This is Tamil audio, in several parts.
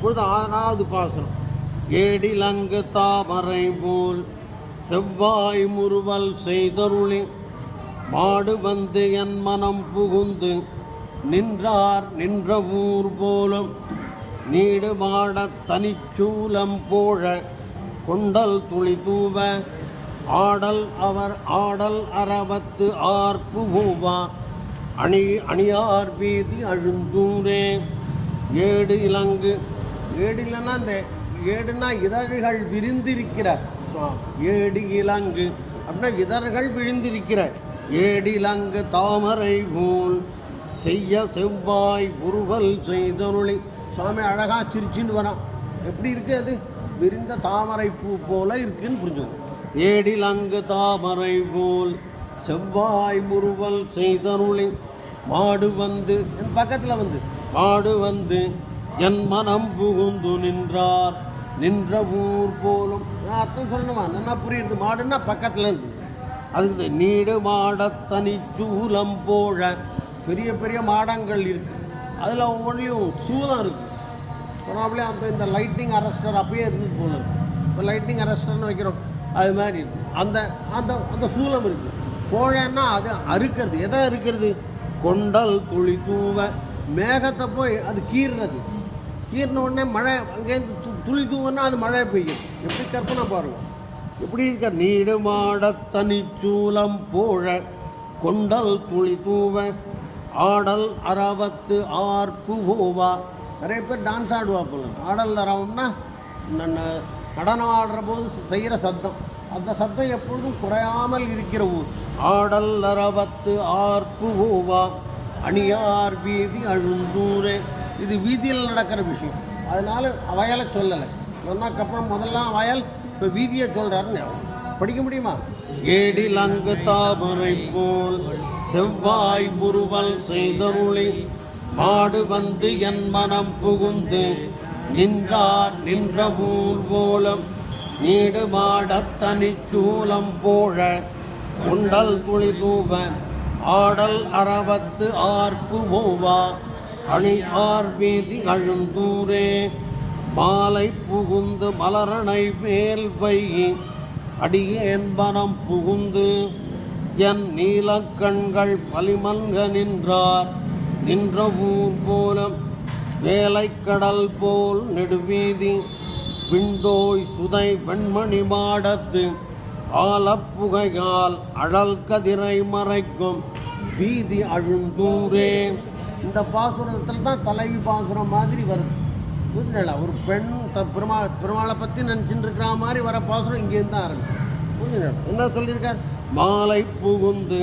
இப்பொழுது ஆறாவது பாசனம். ஏடிலங்கு தாமரை போல் செவ்வாய் முறுவல் செய்தருளி மாடு வந்து என் மனம் புகுந்து நின்றார் நின்ற ஊர் போலும் நீடு மாட தனிச்சூலம் போழ கொண்டல் துளி தூவ ஆடல் அவர் ஆடல் அறவத்து ஆர்ப்பு மூவா அணி அணியார் வீதி அழுந்தூரே. ஏடு இலங்கு ஏடு இல்லைன்னா இந்த ஏடுனா இதழ்கள் விரிந்திருக்கிற ஏடு இலங்கு அப்படின்னா இதழ்கள் விழுந்திருக்கிற ஏடு இலங்கு தாமரை போல் செய்ய செவ்வாய் உருவல் செய்தருளி. சுவாமி அழகாக சிரிச்சுன்னு வரான். எப்படி இருக்கு அது? விரிந்த தாமரை பூ போல இருக்குன்னு புரிஞ்சுக்கணும் ஏடில் அங்கு தாமரை போல் செவ்வாய் முறுவல் செய்தருளி. மாடு வந்து என் பக்கத்தில் வந்து மாடு வந்து என் மனம் புகுந்து நின்றார். நின்ற ஊர் போலும். அர்த்தம் சொல்லணுமா? என்ன புரியுது. மாடுன்னா பக்கத்துல இருந்து. அதுக்கு நீடு மாடத் சூலம் போழ பெரிய பெரிய மாடங்கள் இருக்கு. அதில் ஒவ்வொன்றிலையும் சூலம் இருக்கு. சொன்னாப்பிலே அந்த இந்த லைட்டிங் அரெஸ்டர் அப்பயே இருந்தது போல இப்போ லைட்டிங் அரெஸ்டர்னு வைக்கிறோம். அது மாதிரி இருக்குது அந்த அந்த அந்த சூலம் இருக்கு. கோழைன்னா அது அறுக்கிறது. எதை அறுக்கிறது? கொண்டல் துளி தூவ. மேகத்தை போய் அது கீறுறது. கீறின உடனே மழை அங்கேருந்து து துளி தூவன்னா அது மழை பெய்யும். எப்படி கற்பனை பாருங்க. எப்படி இருக்க நீடுமாட தனிச்சூலம் போழ கொண்டல் துளி தூவ ஆடல் அறவத்து ஆர்ப்பு ஓவா. நிறைய பேர் டான்ஸ் ஆடுவா போல. ஆடல் அறவம்னா நடனம் ஆடுற போது செய்கிற சத்தம். அந்த சத்தம் எப்பொழுதும் குறையாமல் இருக்கிற ஊர். ஆடல் அறவத்து ஆர்ப்பு ஓவா. அணியார் வீதி அழுந்தூரே. இது வீதியில் நடக்கிற விஷயம். அதனால வயலை சொல்லலை. சொன்னக்கப்புறம் முதல்லாம் வயல் இப்போ வீதியை சொல்கிறாருன்னு படிக்க முடியுமா? ஏடில் அங்கு தாமரை போல் செவ்வாய் முருவல் செய்தருளி மாடு வந்து என் மனம் புகுந்து நின்றார் நின்ற ஊர் போலம் நீடு மாடத் தனிச்சூலம் போழ குண்டல் துளி தூவன் ஆடல் அறவத்து ஆர்ப்பு மூவா அணி ஆர்வேதி அழுந்தூரே மாலை புகுந்து மலரணை மேல் வையி அடியேன் மனம் புகுந்து என் நீலக்கண்கள் பலிமல்க நின்றார். நின்ற ஊர் போல வேலைக்கடல் போல் நெடுவீதி விண்டோய் சுதை வெண்மணி மாடத்து ஆலப்புகையால் அழல் கதிரை மறைக்கும் வீதி அழுந்தூரே. இந்த பாசுரத்தில் தான் தலைவி பாசுரம் மாதிரி வருது. புரிஞ்சுங்களா ஒரு பெண் த பெருமா பெருமாளை பற்றி நினச்சிட்டு இருக்கிற மாதிரி வர பாசுரம் இங்கேருந்து தான் ஆரம்பிச்சு புரிஞ்சுங்களா என்ன சொல்லியிருக்கார்? மாலை புகுந்து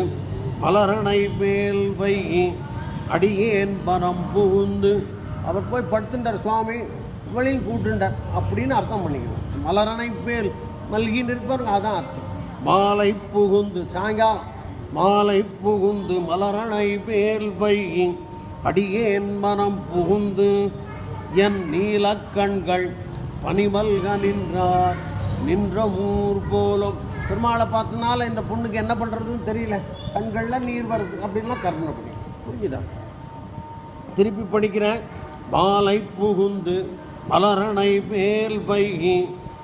மலரணை மேல் வை அடியேன் பரம் புகுந்து. அவர் போய் படுத்துட்டார் சுவாமி. வெளியில் கூட்டுண்டார் அப்படின்னு அர்த்தம் பண்ணிக்கணும் மலரணை மேல் மல்கி நிற்பாருங்க அதான் அர்த்தம். மாலை புகுந்து சாயங்காலம் மாலை புகுந்து மலரணை மேல் வைகி அடியேன் மனம் புகுந்து என் நீலக்கண்கள் பனிமல்க நின்றார். நின்ற ஊர் போலும் பெருமாளை பார்த்தனால இந்த பொண்ணுக்கு என்ன பண்ணுறதுன்னு தெரியல. கண்களில் நீர் வருது. அப்படின்லாம் கருணை பண்ணி புரிஞ்சுதா? திருப்பி படிக்கிறேன். மாலை புகுந்து மலரணை மேல் பைகி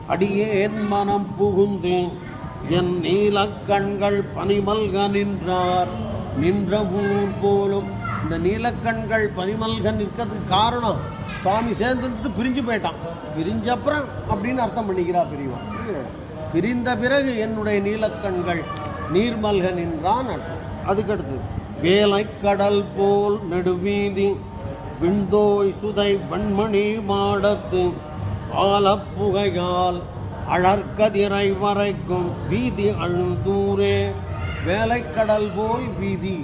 அடியேன் மனம் புகுந்து என் நீலக்கண்கள் பனிமல்க நின்றார். நின்ற ஊர் போலும் இந்த நீலக்கண்கள் பனிமல்க நிற்கிறதுக்கு காரணம் சுவாமி சேர்ந்துட்டு பிரிஞ்சு போயிட்டான். பிரிஞ்ச அப்புறம் அப்படின்னு அர்த்தம் பண்ணிக்கிறா பெரியவா. பிரிந்த பிறகு என்னுடைய நீலக்கண்கள் நீர்மல்க நின்றான் அர்த்தம். அதுக்கடுத்து வேலைக்கடல் போல் நெடுவீதி விண்டோய் சுதை வெண்மணி மாடத்து ஆலப்புகையால் அழற்கதிரை வரைக்கும் வீதி அழுந்தூரே. வேலைக்கடல் போல் வீதி.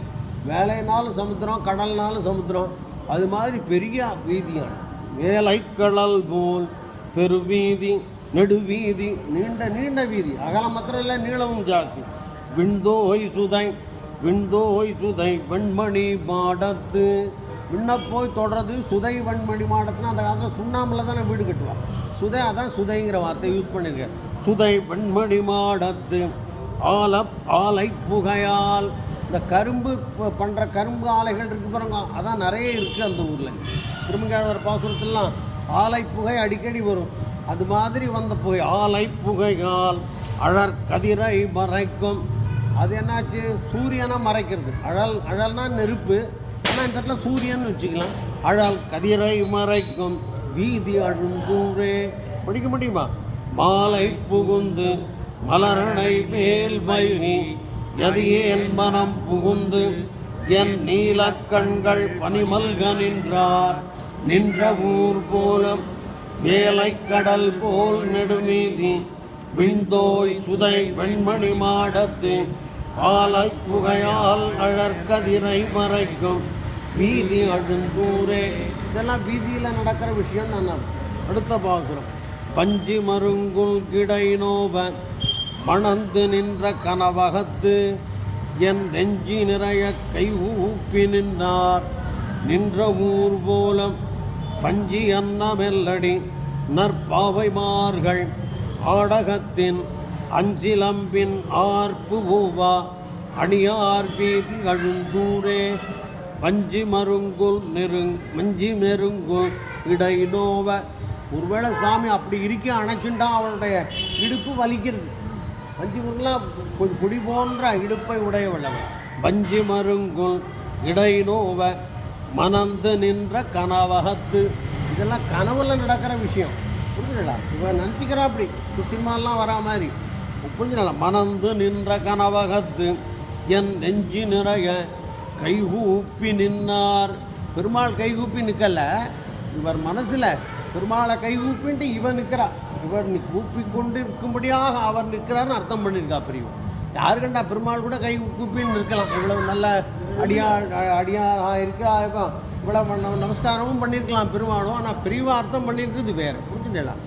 வேலைனாலும் சமுத்திரம் கடல்னாலும் சமுத்திரம். அது மாதிரி பெரிய வீதியான வேலைக்கடல் போல் பெருவீதி நெடுவீதி நீண்ட நீண்ட வீதி. அகலம் மாத்திரம் இல்லை நீளமும் ஜாஸ்தி. விண்தோய் சுதை விண்தோய் சுதை வெண்மணி மாடத்து. விண்ண போய் தொடர்றது சுதை வெண்மணி மாடத்துனா அந்த காலத்தில் சுண்ணாம்பில் தானே வீடு கட்டுவாங்க. சுதை அதான் சுதைங்கிற வார்த்தை யூஸ் பண்ணியிருக்கேன் சுதை வெண்மணி மாடத்து. ஆல ஆலை புகையால். இந்த கரும்பு பண்ணுற கரும்பு ஆலைகள் இருக்கு பாருங்க. அதான் நிறைய இருக்குது அந்த ஊரில். திருமங்கையாளர் பாசுரத்துலாம் ஆலை புகை அடிக்கடி வரும். அது மாதிரி வந்த புகை ஆலை புகையால் அழற் கதிரை மறைக்கும். அது என்னாச்சு? சூரியனை மறைக்கிறது. அழல் அழல்னா நெருப்பு. ஆனால் இந்த இடத்துல சூரியன் வச்சுக்கலாம். அழல் கதிரை மறைக்கும். வீதி அழுந்தூரே படிக்க முடியுமா? மாலை புகுந்து மலரடை மேல் மயங்கி எது ஏன் மனம் புகுந்து என் நீலக் கண்கள் பனிமல்க நின்றார். நின்ற ஊர் போலும் வேலை கடல் போல் நெடுமீதி விண்தோய் சுதை வெண்மணி மாடத்து பாலை புகையால் அழற்கதிரை மறைக்கும். வீதி அழுந்தூரே இதெல்லாம் வீதியில் நடக்கிற விஷயம் நான் அடுத்த பார்க்குறோம் பஞ்சு மருங்குல் கிடை நோப மணந்து நின்ற கனவகத்து என் நெஞ்சி நிறைய கை ஊப்பி நின்றார். நின்ற ஊர் போலம் பஞ்சி அன்னமெல்லடி நற்பாவைமார்கள் ஆடகத்தின் அஞ்சிலம்பின் ஆர்ப்பு பூவா. அணியார் வீதி அழுந்தூரே பஞ்சி மருங்குல் நெருங் மஞ்சி மெருங்குல் இடை நோவ ஒருவேளை சாமி அப்படி இருக்க அணைச்சுண்டா அவளுடைய இடுப்பு வலிக்கிறது. வஞ்சி முருங்கெல்லாம் கொஞ்சம் குடி போன்ற இடுப்பை உடையவள் வஞ்சி பஞ்சு இடை நோவ மணந்து நின்ற கனவகத்து. இதெல்லாம் கனவுல நடக்கிற விஷயம். புரிஞ்சுங்களா இவன் நினச்சிக்கிறா அப்படி. சினிமாலாம் வரா மாதிரி. புரிஞ்சுங்களா மணந்து நின்ற கனவகத்து என் நெஞ்சு நிறைய கைகூப்பி நின்னார். பெருமாள் கைகூப்பி நிற்கல இவர் மனசில் பெருமாளை கைகூப்பின்ட்டு இவன் நிற்கிறா இவர் நி- கூப்பி கொண்டு இருக்கும்படியாக அவர் நிற்கிறார்னு அர்த்தம் பண்ணியிருக்கா பிரிவு. யாரு கண்டா பெருமாள் கூட கை கூப்பின்னு இருக்கலாம் இவ்வளவு நல்ல அடியா அடியாராக இருக்கிறா இருக்கும் இவ்வளவு நமஸ்காரமும் பண்ணியிருக்கலாம் பெருமாளும். ஆனால் பிரிவா அர்த்தம் பண்ணியிருக்குது வேறு. புரிஞ்சுக்கலாம்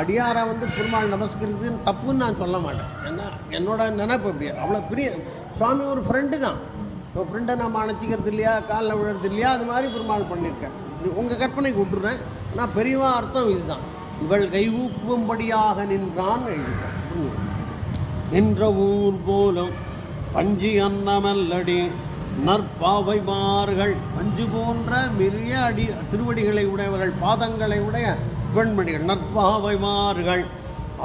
அடியாரை வந்து பெருமாள் நமஸ்கரிக்கிறதுன்னு தப்புன்னு நான் சொல்ல மாட்டேன். ஏன்னா என்னோட நினைப்பு அப்படி. அவ்வளோ பெரிய சுவாமி ஒரு ஃப்ரெண்டு தான். இப்போ ஃப்ரெண்டை நம்ம அணைச்சிக்கிறது இல்லையா காலில் விழுறது இல்லையா அது மாதிரி பெருமாள் பண்ணியிருக்கேன். உங்கள் கற்பனைக்கு விட்டுறேன். நான் பெரியவா அர்த்தம் இதுதான். இவள் கைகூப்பும்படியாக நின்றான் எழுதினான் நின்ற ஊர் போலும் பஞ்சு அன்னமல்லடி நற்பாவைமார்கள் பஞ்சு போன்ற மிரிய அடி திருவடிகளை உடையவர்கள் பாதங்களை உடைய பெண்மணிகள் நற்பாவைமார்கள்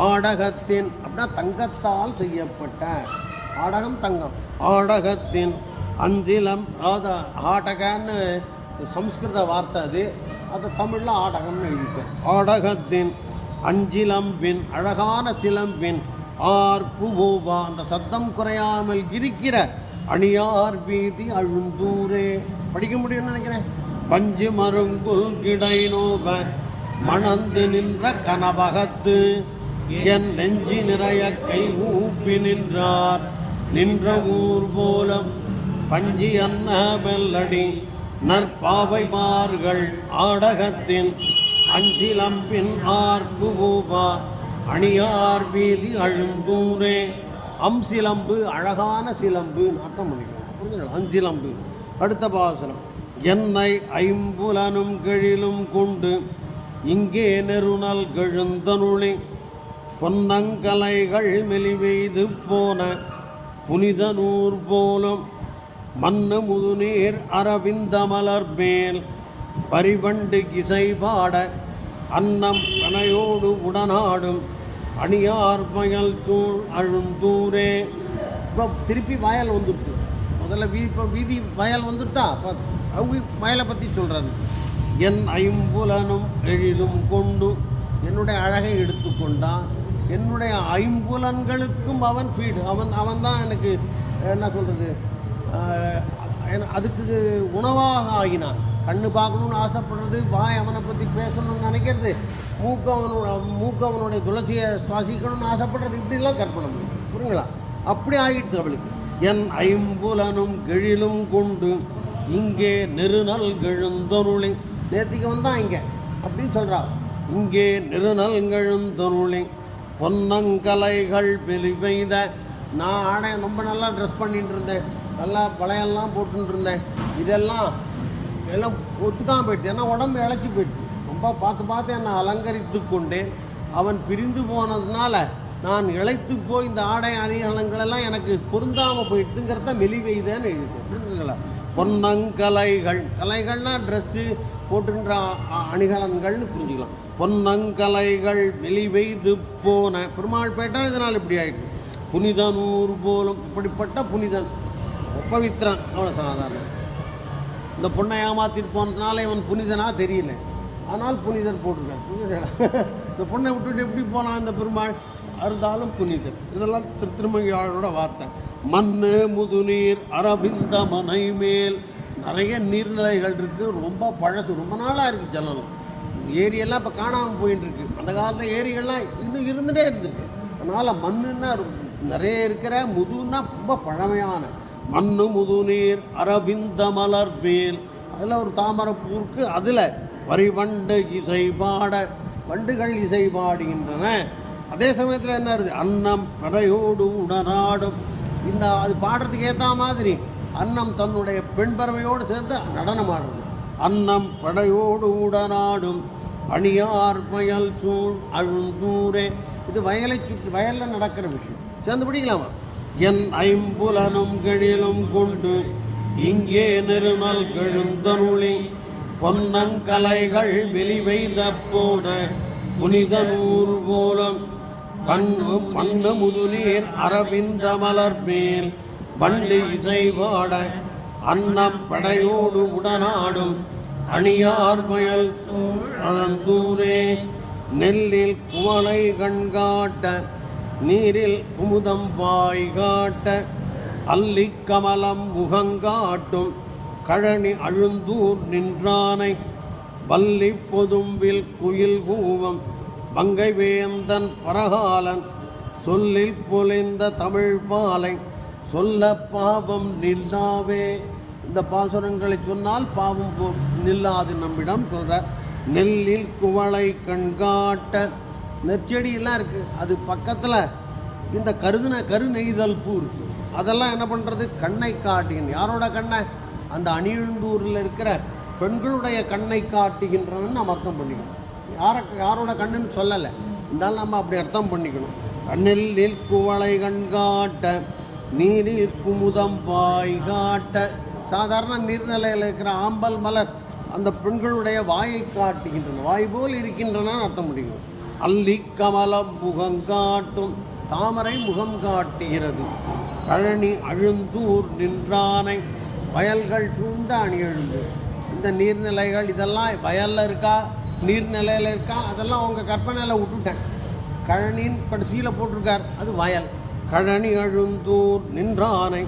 ஆடகத்தின் அப்படின்னா தங்கத்தால் செய்யப்பட்ட ஆடகம் தங்கம். ஆடகத்தின் அஞ்சிலம் ஆடகன்னு சம்ஸ்கிருத வார்த்தை அது. அது தமிழில் ஆடகம்னு எழுதிப்பேன் ஆடகத்தின் அஞ்சிலம்பின் அழகான சிலம்பின் ஆர் புவோவா அந்த சத்தம் குறையாமல் இருக்கிற அணியார் வீதி அழுந்தூரே. படிக்க முடியும்னு நினைக்கிறேன். பஞ்சு மருங்கு கிடை நோப மணந்து நின்ற கனபகத்து என் நெஞ்சி நிறைய கை ஊப்பி நின்றார். நின்ற ஊர் போலம் பஞ்சி அன்ன மெல்லடி நற்பாவைமார்கள் ஆடகத்தின் அஞ்சிலம்பின் ஆர்ப்பு அணியார் வீதி அழுந்தூரே அம்சிலம்பு அழகான சிலம்பு அர்த்தம் பண்ணிக்கலாம் புரிஞ்சுங்களா அஞ்சிலம்பு. அடுத்த பாசனம். என்னை ஐம்புலனும் கெழிலும் கொண்டு இங்கே நெருணல் கெழுந்தனுளி பொன்னங்கலைகள் மெலிவெய்து போன புனித நூர் போலும் மன்னு முதுநீர் அரவிந்த மலர் மேல் பரிவண்டு இசை பாட அன்னம் பனையோடு உடனாடும் அணியார் மயல் சூழ் அழுந்தூரே. இப்போ திருப்பி வயல் வந்துடுது. முதல்ல வீ இப்போ வீதி வயல் வந்துட்டா அவங்க வயலை பற்றி சொல்கிறாரு என் ஐம்புலனும் எழிலும் கொண்டு என்னுடைய அழகை எடுத்துக்கொண்டான் என்னுடைய ஐம்புலன்களுக்கும் அவன் ஃபீடு அவன் அவன் தான் எனக்கு என்ன சொல்கிறது அதுக்கு உணவாக ஆகினான். கண்ணு பார்க்கணும்னு ஆசைப்படுறது வாய் அவனை பற்றி பேசணும்னு நினைக்கிறது மூக்கு அவனோட மூக்கு அவனுடைய துளசியை சுவாசிக்கணும்னு ஆசைப்படுறது இப்படிலாம் கற்பனை பண்ணும். புரியுங்களா? அப்படி ஆகிடுது அவளுக்கு. என் ஐம்புலனும் கெழிலும் கொண்டு இங்கே நெருநல் கெழுந்தொருளி. நேத்திக்கு வந்தான் இங்கே. அப்படின்னு சொல்கிறா இங்கே நெருநல் கெழுந்தொருளி. பொன்னங்கலைகள் வெளி பெய்த. நான் ஆடை ரொம்ப நல்லா ட்ரெஸ் பண்ணிட்டு இருந்தேன். நல்லா பழையெல்லாம் போட்டுன்னு இருந்தேன் இதெல்லாம் எல்லாம் ஒத்துக்காம போயிடுச்சு. ஏன்னா உடம்பு இழைச்சி போயிடுச்சு. ரொம்ப பார்த்து பார்த்து என்னை அலங்கரித்து கொண்டேன். அவன் பிரிந்து போனதுனால நான் இழைத்து போய் இந்த ஆடை அணிகலங்களெல்லாம் எனக்கு பொருந்தாமல் போயிடுதுங்கிறத மெலிவெய்தேன்னு எழுதிட்டேன். புரிஞ்சுங்களா பொன்னங்கலைகள். கலைகள்னா ட்ரெஸ்ஸு போட்டுன்ற அணிகலன்கள்னு புரிஞ்சுக்கலாம். பொன்னங்கலைகள் வெளிவெய்து போன. பெருமாள் பேட்டால் இதனால் இப்படி ஆயிட்டு புனிதனூர் போலும். இப்படிப்பட்ட புனிதன். பவித்ரன். அவ்வளோ சாதாரணம். இந்த பொண்ணை ஏமாத்திட்டு போனதுனால இவன் புனிதனா தெரியல. ஆனால் புனிதர் போட்டிருக்கான் இந்த பொண்ணை விட்டுட்டு எப்படி போனான் இந்த பெருமாள்? அறுந்தாலும் புனிதர். இதெல்லாம் திரு திருமங்கையாளரோட வார்த்தை. மண் முதுநீர் அரவிந்த மனை மேல் நிறைய நீர்நிலைகள் இருக்குது ரொம்ப பழசு. ரொம்ப நாளாக இருக்குது ஜலம் ஏரியெல்லாம் இப்போ காணாமல் போயிட்டு இருக்கு அந்த காலத்தில் ஏரிகள்லாம் இன்னும் இருந்துகிட்டே இருந்துருக்கு. அதனால் மண்ணுன்னா நிறைய இருக்கிற முதுன்னா ரொம்ப பழமையான மண்ணு முதுநீர் அரவிந்த மலர் மேல். அதில் ஒரு தாமரை பூ அதில் வரிவண்டு இசை பாட வண்டுகள் இசை பாடுகின்றன. அதே சமயத்தில் என்ன இருக்குது அன்னம் படையோடு உணராடும். இந்த அது பாடுறதுக்கு ஏற்ற மாதிரி அன்னம் தன்னுடைய பெண் பறவையோடு சேர்ந்து நடனம் ஆடுறது அன்னம் படையோடு உடனாடும் அணியார் வயல் சூழ் அழுந்தூரே. இது வயலை சுற்றி வயலில் நடக்கிற விஷயம். சேர்ந்து பிடிக்கலாமா? என் ஐம்புலனும் கெழிலும் கொண்டு இங்கே நெருமல் கெழுந்தருளி பொன்னங்கலைகள் வெளிவைத போட புனித நூறு போலம் பண்ணு பண்ணு முதுநீர் அரவிந்த மலர் மேல் பண்டு இசை பாட அன்னம் படையோடு உடனாடும் அணியார் மயல் சூழந்தூரே நெல்லில் குவலை கண்காட்ட நீரில் குமுதம் வாய் காட்ட அல்லிக் கமலம் முகங்காட்டும் கழனி அழுந்தூர் நின்றானை வள்ளி பொதும்பில் குயில் கூவம் மங்கை வேந்தன் பரகாலன் சொல்லில் பொலிந்த தமிழ் பாலை சொல்ல பாவம் நில்லாவே. இந்த பாசுரங்களை சொன்னால் பாவம் நில்லாது நம்மிடம் சொல்றார் நெல்லில் குவளை கண்காட்ட நெற்செடியெல்லாம் இருக்குது அது பக்கத்தில் இந்த கருதுன கரு நெய்தல் பூ இருக்குது அதெல்லாம் என்ன பண்ணுறது கண்ணை காட்டுகின்ற யாரோட கண்ணை? அந்த அணியுண்டூரில் இருக்கிற பெண்களுடைய கண்ணை காட்டுகின்றன்னு நம்ம அர்த்தம் பண்ணிக்கணும். யார யாரோட கண்ணுன்னு சொல்லலை. இருந்தாலும் நம்ம அப்படி அர்த்தம் பண்ணிக்கணும். கண்ணில் நிற்குவளை கண்காட்ட நீரில் குமுதம் பாய் காட்ட. சாதாரண நீர்நிலையில் இருக்கிற ஆம்பல் மலர் அந்த பெண்களுடைய வாயை காட்டுகின்றன. வாய் போல் இருக்கின்றன அர்த்தம் முடியும் அல்லி கமலம் முகம் காட்டும் தாமரை முகம் காட்டுகிறது. கழனி அழுந்தூர் நின்றானை வயல்கள் சூழ்ந்த அணி எழுந்து. இந்த நீர்நிலைகள் இதெல்லாம் வயலில் இருக்கா நீர்நிலையில் இருக்கா? அதெல்லாம் அவங்க கற்பனையில் விட்டுட்டேன். கழனின் கடைசியில் போட்டிருக்கார் அது வயல். கழனி அழுந்தூர் நின்றானை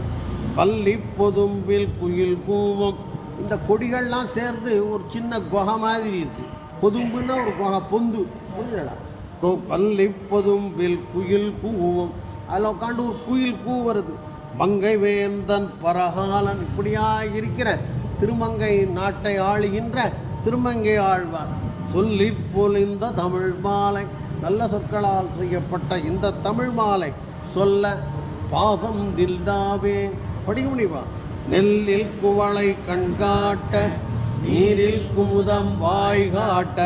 பள்ளி பொதும்பில் குயில் கூவம். இந்த கொடிகள்லாம் சேர்ந்து ஒரு சின்ன குகை மாதிரி இருக்குது பொதும்புன்னா ஒரு குகை பொந்து. புரியலா பள்ளி பொதும்பில் குயில் கூவம். அதில் உட்காந்து ஒரு குயில் கூவுறது. மங்கை வேந்தன் பரகாலன் இப்படியா இருக்கிற திருமங்கை நாட்டை ஆளுகின்ற திருமங்கை ஆழ்வார். சொல்லி பொலிந்த தமிழ் மாலை நல்ல சொற்களால் செய்யப்பட்ட இந்த தமிழ் மாலை. சொல்ல பாவம் தில்லாவே படிக்க முடியுமா நெல்லில் குவளை கண்காட்ட நீரில் குமுதம் வாய் காட்ட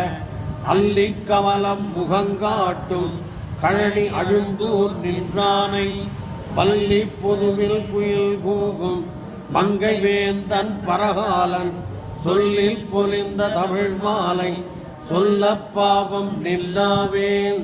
அல்லி கமலம் முகங்காட்டும் கழனி அழுந்தூர் நின்றானை பள்ளி பொதுவில் குயில் கூகும் மங்கை வேந்தன் பரகாலன் சொல்லில் பொலிந்த தமிழ் மாலை சொல்ல பாவம் நில்லாவேன்.